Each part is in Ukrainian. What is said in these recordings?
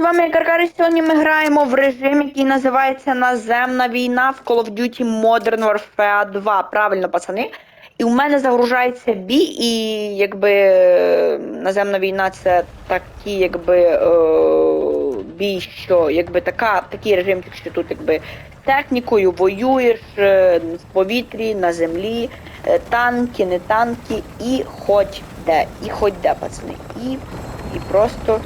з вами Каркарі. Сьогодні ми граємо в режим, який називається Наземна війна в Call of Duty Modern Warfare 2. Правильно, пацани. І у мене загружається бій, і якби наземна війна це такий, якби е, бій, що якби така, такий режим, що тут якби технікою воюєш е, в повітрі, на землі, е, танки, не танки, і хоч де, і хоч де, пацани. І, і просто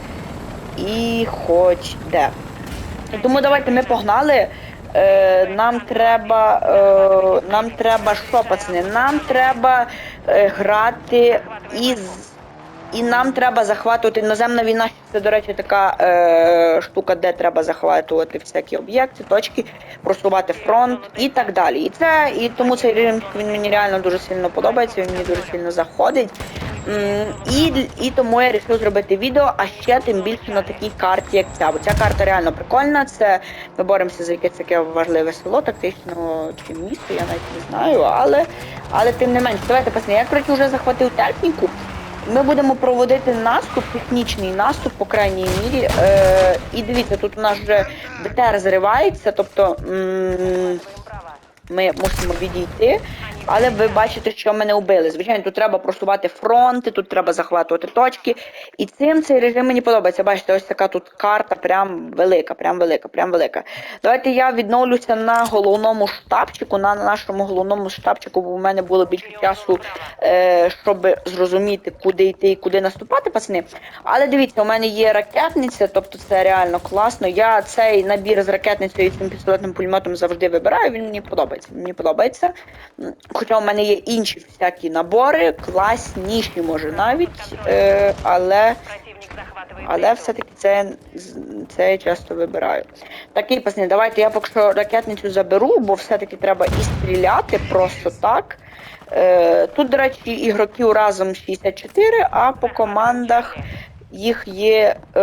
і хоч де. Тому давайте ми погнали. Е, нам треба. Е, нам треба що, пацани? Нам треба е, грати із. І нам треба захватувати іноземна війна. Це, до речі, така е, штука, де треба захватувати всякі об'єкти, точки, просувати фронт і так далі. І це і тому цей режим він мені реально дуже сильно подобається. Він мені дуже сильно заходить. І, і тому я вирішив зробити відео, а ще тим більше на такій карті, як ця. Бо ця карта реально прикольна. Це ми боремося за якесь таке важливе село, тактично чи місто, я навіть не знаю, але, але тим не менш, давайте пасне. Я коротше вже захватив техніку. Ми будемо проводити наступ, технічний наступ по крайній мірі. Е, і дивіться, тут у нас вже БТР зривається, тобто м, ми мусимо відійти. Але ви бачите, що мене вбили. Звичайно, тут треба просувати фронти, тут треба захватувати точки. І цим цей режим мені подобається. Бачите, ось така тут карта, прям велика, прям велика, прям велика. Давайте я відновлюся на головному штабчику, на нашому головному штабчику, бо в мене було більше часу, е, щоб зрозуміти, куди йти і куди наступати, пацани. Але дивіться, у мене є ракетниця, тобто це реально класно. Я цей набір з ракетницею і цим пістолетним пулеметом завжди вибираю. Він мені подобається. Мені подобається. Хоча у мене є інші всякі набори, класніші, може навіть, е, але, але все-таки це, це я часто вибираю. Такий пасні, давайте я поки що ракетницю заберу, бо все-таки треба і стріляти просто так. Е, тут, до речі, ігроків разом 64, а по командах їх є. Е,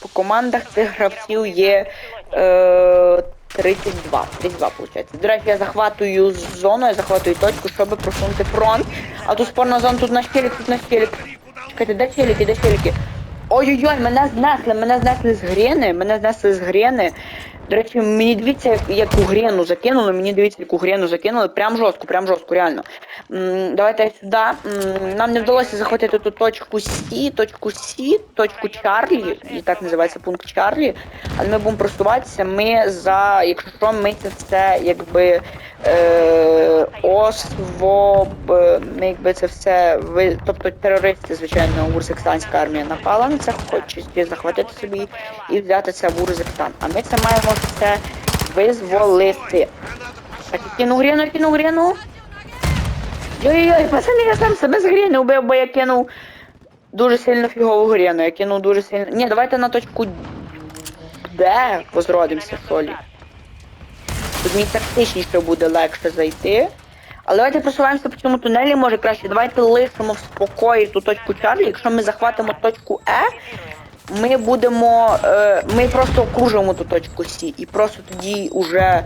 по командах цих гравців є е, 32. 32, получается. До я захватую зону, я захватую точку, щоб просунути фронт. А тут спорна зона, тут наш челік, тут наш челік. Чекайте, де челіки, де челіки? Ой-ой-ой, мене знесли, мене знесли з грени, мене знесли з грени. До речі, мені дивіться, як- яку грену закинули, мені дивіться, яку грену закинули. Прям жорстко, прям жорстко, реально. М, давайте сюди. Нам не вдалося захватити ту точку Сі, точку Сі, точку Чарлі, і так називається пункт Чарлі. Але ми будемо просуватися. Ми за, якщо що, ми це все якби е, освоб, ми якби це все ви, тобто терористи, звичайно, урзекстанська армія напала на це, хочуть захватити собі і взяти це в Урзекстан. А ми це маємо все визволити. Так, я кину гріну, я кину гріну. Ой-ой-ой, пацани, я сам себе з гріни вбив, бо я кинув дуже сильно фігову гріну. Я кинув дуже сильно. Ні, давайте на точку Д возродимося солі. Тут мені тактичніше буде легше зайти. Але давайте просуваємося по цьому тунелі, може краще. Давайте лишимо в спокої ту точку Чарлі. Якщо ми захватимо точку Е, ми будемо. Е, ми просто окружимо ту точку Сі. І просто тоді уже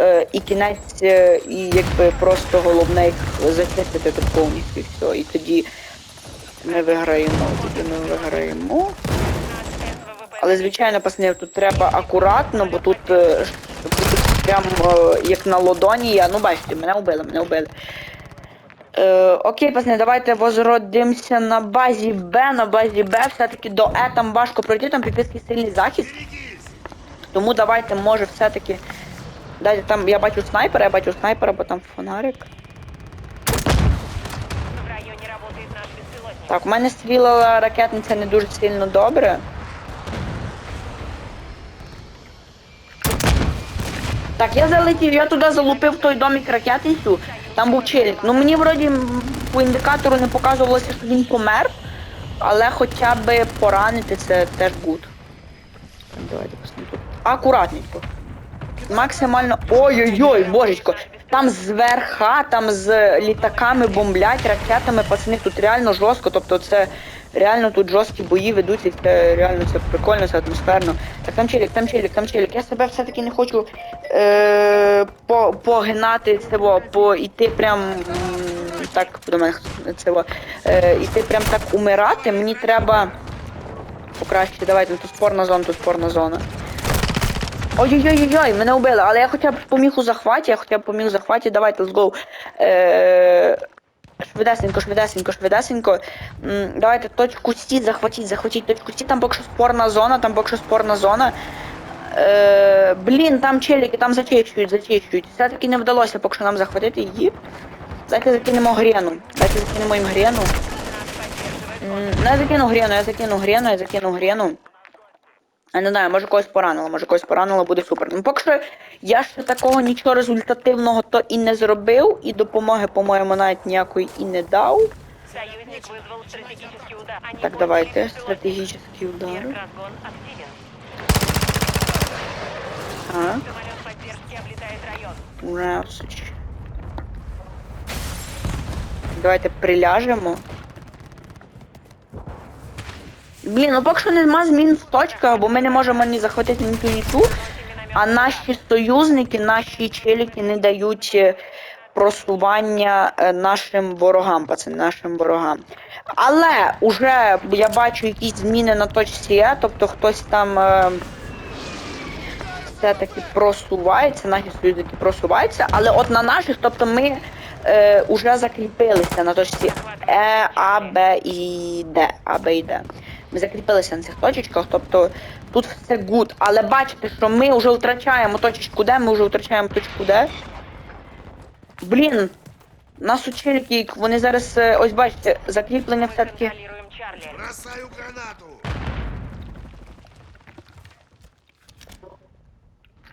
е, і кінець, е, і якби просто головне їх зачистити тут повністю і все. І тоді ми виграємо. Тоді ми виграємо. Але звичайно, пацани, тут треба акуратно, бо тут, е, прям е, як на лодоні я. Ну бачите, мене вбили, мене вбили. Е, окей, пацани, давайте возродимося на базі Б, на базі Б. Все-таки до Е там важко пройти, там піпецький сильний захист. Тому давайте, може, все-таки. Дайте там, я бачу снайпера, я бачу снайпера, бо там фонарик. В районе работает наш беспилотник. Так, у мене стріла ракетниця не дуже сильно добре. Так, я залетів, я туди залупив той домик ракетницю, там був челік. Ну мені вроді по індикатору не показувалося, що він помер, але хоча б поранити це теж гуд. Давайте посмотрим. Акуратненько. Максимально. Ой-ой-ой, божечко. Там зверха, там з літаками бомблять, ракетами, пацани, тут реально жорстко, тобто це реально тут жорсткі бої ведуться, і це реально це прикольно, це атмосферно. Так там челік, там челік, там челік. Я себе все-таки не хочу е, по, погинати цього, по йти прям так до мене це е, іти прям так умирати, мені треба покраще, давайте, тут спорна зона, тут спорна зона. Ой-ой-ой-ой, мене вбили, але я хоча б поміг у захваті, я хоча б поміг у захваті, давайте, let's go. Е, швидесенько, швидесенько, швидесенько. М, Давайте точку Сі захватіть, захватіть точку Сі, там поки що спорна зона, там поки що спорна зона. Е, блін, там челіки, там зачищують, зачищують. Все-таки не вдалося поки що нам захватити її. Давайте закинемо грену. Давайте закинемо їм грену. Ну, я закину грену, я закину грену, я закину грену. Я не знаю, може когось поранило, може когось поранило, буде супер. Ну, поки що я ще такого нічого результативного то і не зробив, і допомоги, по-моєму, навіть ніякої і не дав. Так, давайте, стратегічний удар. А. Ревсич. Давайте приляжемо. Блін, ну поки що нема змін в точках, бо ми не можемо ні захватити ні ту, ні ту. А наші союзники, наші челіки не дають е, просування е, нашим ворогам, пацани, нашим ворогам. Але уже я бачу якісь зміни на точці Е, тобто хтось там е, все-таки просувається, наші союзники просуваються, але от на наших, тобто ми е, уже закріпилися на точці Е, А, Б і Д. А, Б і Д. Ми закріпилися на цих точечках, тобто тут все гуд. Але бачите, що ми вже втрачаємо точечку Д, ми вже втрачаємо точку Д. Блін, нас училки, вони зараз, е, ось бачите, закріплення все-таки. Бросаю гранату!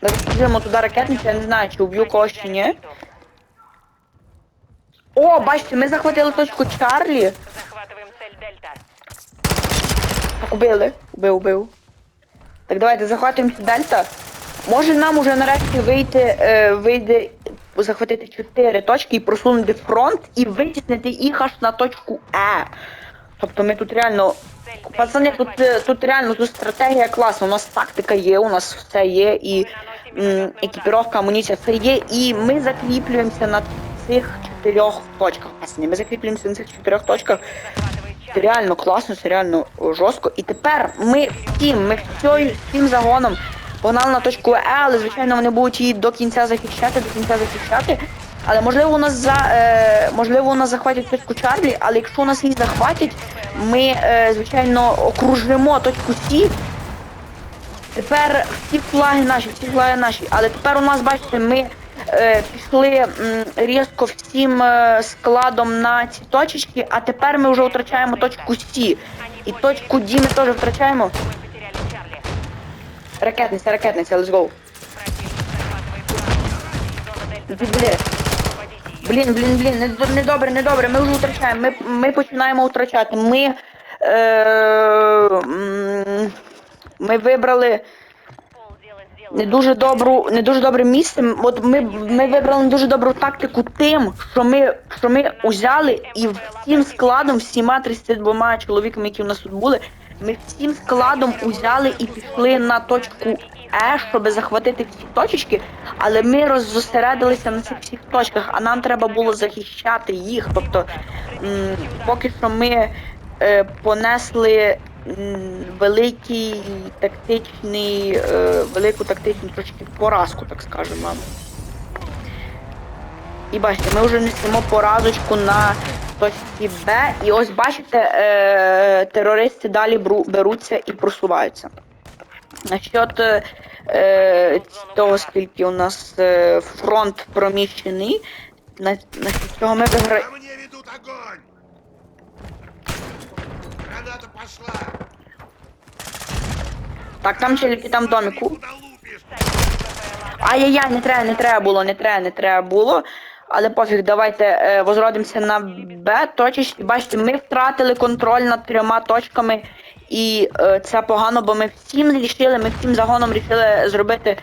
Закріпимо туди ракетницю, я не знаю, чи уб'ю когось чи ні. О, бачите, ми захватили точку Чарлі. Захватываем цель Дельта. Убили. Убив, убив. Так, давайте захватимо дельта. Може нам уже нарешті вийти, е, вийде захватити чотири точки і просунути фронт і витіснити їх аж на точку Е. Тобто ми тут реально. Пацани, тут, е, тут реально тут стратегія класна, у нас тактика є, у нас все є, і м, екіпіровка, амуніція, все є, і ми закріплюємося на цих чотирьох точках. Пацани, ми закріплюємося на цих чотирьох точках. Це реально класно, це реально жорстко. І тепер ми всім, ми всім загоном погнали на точку Е, але звичайно вони будуть її до кінця захищати, до кінця захищати. Але можливо у нас за е, можливо у нас захватять точку Чарлі, але якщо у нас її захватять, ми е, звичайно окружимо точку Сі. Тепер всі флаги наші, всі флаги наші. Але тепер у нас, бачите, ми пішли різко всім е, складом на ці точечки, а тепер ми вже втрачаємо точку Сі. І точку Ді ми теж втрачаємо. Ракетниця, ракетниця, let's go. Блін, блін, блін, блін, не, не добре, не добре, ми вже втрачаємо. Ми, ми починаємо втрачати. Ми, е, ми вибрали. Не дуже добру, не дуже добре місце. От ми, ми вибрали не дуже добру тактику тим, що ми, що ми узяли і всім складом, всіма 32 чоловіками, які у нас тут були, ми всім складом узяли і пішли на точку Е, щоб захватити всі точечки, але ми роззосередилися на цих всіх точках, а нам треба було захищати їх. Тобто, м, поки що ми е, понесли великий тактичний, е, велику тактичну трошки поразку, так скажемо. І бачите, ми вже несемо поразочку на точці Б. І ось бачите, е, терористи далі беруться і просуваються. Насчет е, того, скільки у нас фронт проміщений, на, на цього ми виграємо. Пошла! Так, там челіки, там доміку. Ай-яй-яй, не треба, не треба було, не треба, не треба було. Але пофіг, давайте е, возродимося на Б точечки. Бачите, ми втратили контроль над трьома точками, і е, це погано, бо ми всім рішили, ми всім загоном рішили зробити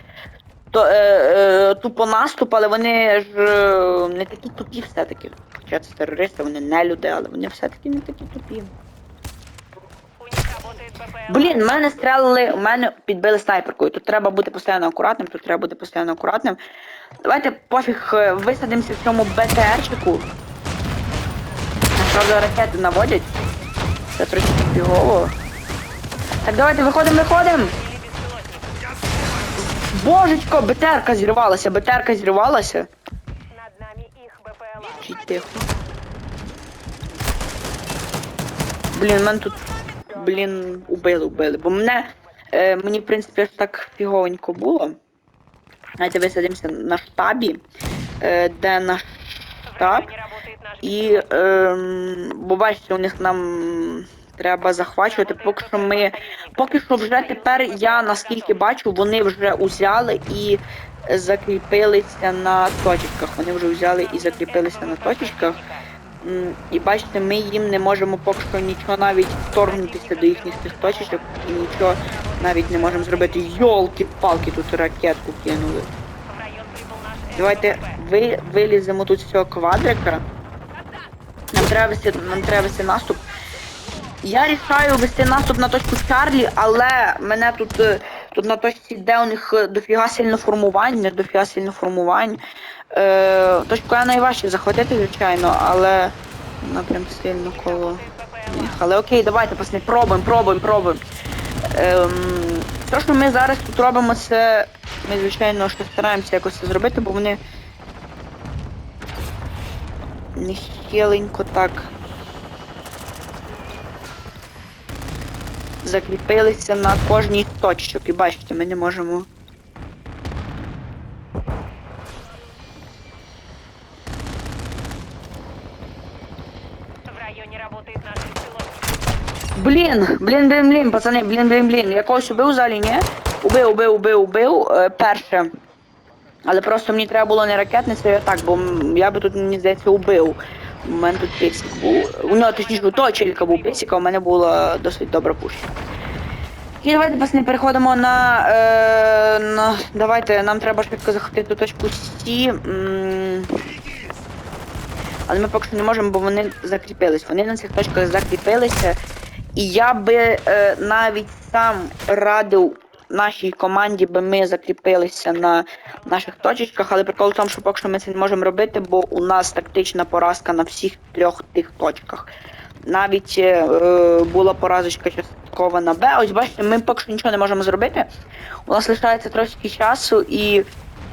то, е, е, тупо наступ, але вони ж е, не такі тупі все-таки. Хоча це терористи, вони не люди, але вони все-таки не такі тупі. У них работает ППЛ. Блін, в мене стрелили, у мене підбили снайперкою. Тут треба бути постійно акуратним, тут треба бути постійно акуратним. Давайте пофіг е, висадимося в цьому БТРчику. правда, ракети наводять. Це трошки фігово. Так, давайте виходимо, виходимо! Божечко, БТРка зірвалася, БТРка зірвалася. Над нами их БПЛА. Блін, мене тут. Блін, убили, убили. Бо мене. Е, мені, в принципі, аж так фіговенько було. Давайте висадимося на штабі, е, де наш штаб. І ем, бо бачите, у них нам треба захвачувати. Поки що ми. Поки що вже тепер я наскільки бачу, вони вже узяли і закріпилися на точечках. Вони вже взяли і закріпилися на точечках. І бачите, ми їм не можемо поки що нічого навіть вторгнутися до їхніх цих точечок і нічого навіть не можемо зробити. Йолки-палки, тут ракетку кинули. Давайте ви, виліземо тут з цього квадрика. Нам треба вести, нам треба вести наступ. Я рішаю вести наступ на точку Чарлі, але мене тут, е, тут на точці, де у них е, дофіга сильно формувань, не дофіга сильно формувань. Е, точку Я найважче захватити, звичайно, але вона прям сильно коло. них. Але окей, давайте пацани, пробуємо, пробуємо, пробуємо. Ем, те, що ми зараз тут робимо, це ми, звичайно, що стараємося якось це зробити, бо вони нехиленько так закріпилися на кожній з точок. І бачите, ми не можемо. В районе работает наш беспилотник. Блін, блін, блін, блін, пацани, блін, блін, блін. Я когось убив в залі, ні? Убив, убив, убив, убив. Е, перше. Але просто мені треба було не ракетницею, а так, бо я би тут, мені здається, убив. У мене тут песик був. У нього точніше челіка був песик, а у мене була досить добра пушка. І давайте пацани, переходимо на, е, на. Давайте, нам треба швидко захопити точку Сі. Але ми поки що не можемо, бо вони закріпились. Вони на цих точках закріпилися. І я би е, навіть сам радив нашій команді, би ми закріпилися на наших точечках, але прикол в тому, що поки що ми це не можемо робити, бо у нас тактична поразка на всіх трьох тих точках. Навіть е, була поразочка часткова на Б. Ось бачите, ми поки що нічого не можемо зробити. У нас лишається трошки часу і.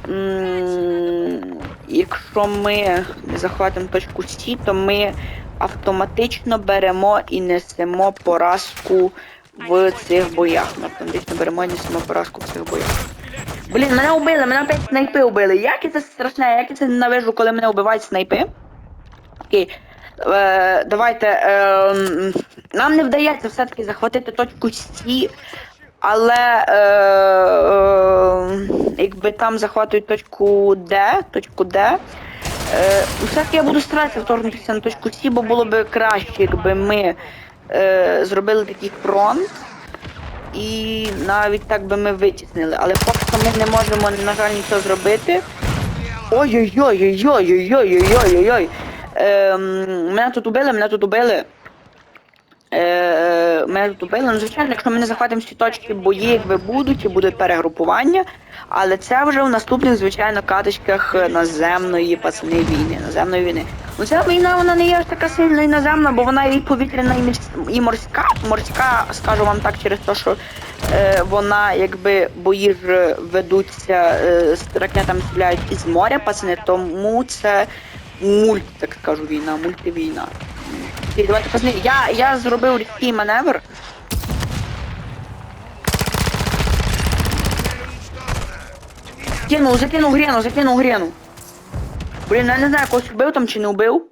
м, Якщо ми захватимо точку Сі, то ми автоматично беремо і несемо поразку в цих боях. Ми автоматично беремо і несемо поразку в цих боях. Блін, мене убили, мене опять снайпи убили. Як я це страшне, як я це ненавижу, коли мене вбивають снайпи. Окей. Е, давайте. Е, нам не вдається все-таки захватити точку Сі, але е, е, якби там захватують точку Д, точку Д. Е, все-таки я буду старатися вторгнутися на точку Сі, бо було б краще, якби ми е, зробили такий фронт. І навіть так би ми витіснили. Але поки що ми не можемо, на жаль, нічого зробити. Ой-ой-ой-ой-ой-ой-ой-ой-ой-ой. Ем, мене тут убили, мене тут убили. Е, мене. Ну, звичайно, якщо ми не захватимо всі точки, бої якби будуть і буде перегрупування. Але це вже в наступних, звичайно, каточках наземної пацани війни. Наземної війни. Ну ця війна вона не є аж така сильно і наземна, бо вона і повітряна, і морська. Морська, скажу вам так, через те, що е, вона, якби бої ж ведуться е, з ракетами стріляють із моря, пацани, тому це мульт, так скажу, війна, мультивійна. І давайте пацани, я, я зробив різкий маневр. Кинув, закинув грену, закинув грену. Блін, я не знаю, когось вбив там чи не вбив.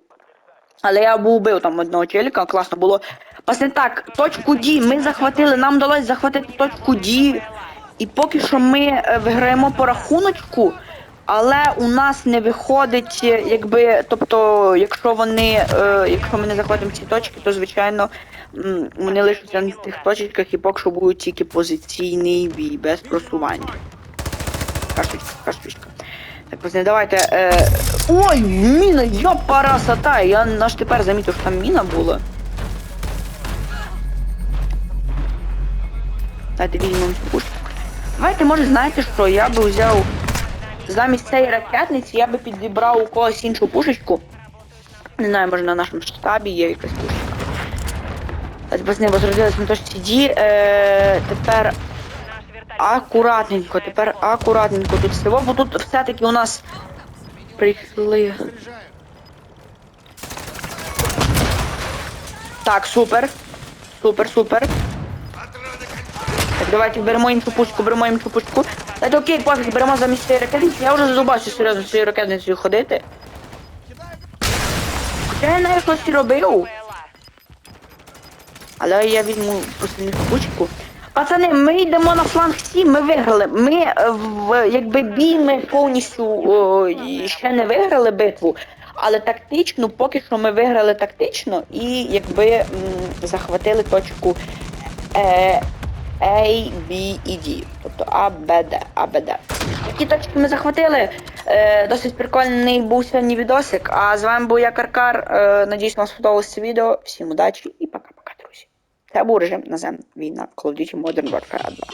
Але я був убив там одного челіка, класно було. Пасне так, точку D ми захватили, нам вдалося захватити точку D. І поки що ми е, виграємо по рахуночку, але у нас не виходить, е, якби, тобто, якщо вони, е, якщо ми не захватимо ці точки, то звичайно вони лишаться на тих точках і поки що будуть тільки позиційний бій, без просування. Каштучка, каштучка. Так, пацани, давайте. Е... Ой, міна, йопарасота! Я аж тепер замітив, що там міна була. Дайте візьмемо пушку. Давайте, може, знаєте що, я би взяв замість цієї ракетниці, я би підібрав у когось іншу пушечку. Не знаю, може на нашому штабі є якась. Ось пацани возродились на точці D. Е, тепер акуратненько, тепер акуратненько тут всього, бо тут все-таки у нас прийшли. Так, супер. Супер, супер. Так, давайте беремо іншу пушку, беремо іншу пушку. Та окей, пофіг, беремо замість цієї ракетниці. Я вже задубався серйозно з цією ракетницею ходити. Хоча я навіть щось робив. Але я візьму просто пушку. Пацани, ми йдемо на фланг Сі, ми виграли. Ми е, в якби бій ми повністю о, ще не виграли битву. Але тактично, поки що ми виграли тактично і якби м, захватили точку е, A, B і D. Тобто А, Б, Д, А, Б, Д. Такі точки ми захватили. Е, досить прикольний був сьогодні відосик. А з вами був я Каркар. Е, надіюсь, вам сподобалося відео. Всім удачі і пока-пока, друзі. Це був режим наземна війна Call of Duty Modern Warfare 2.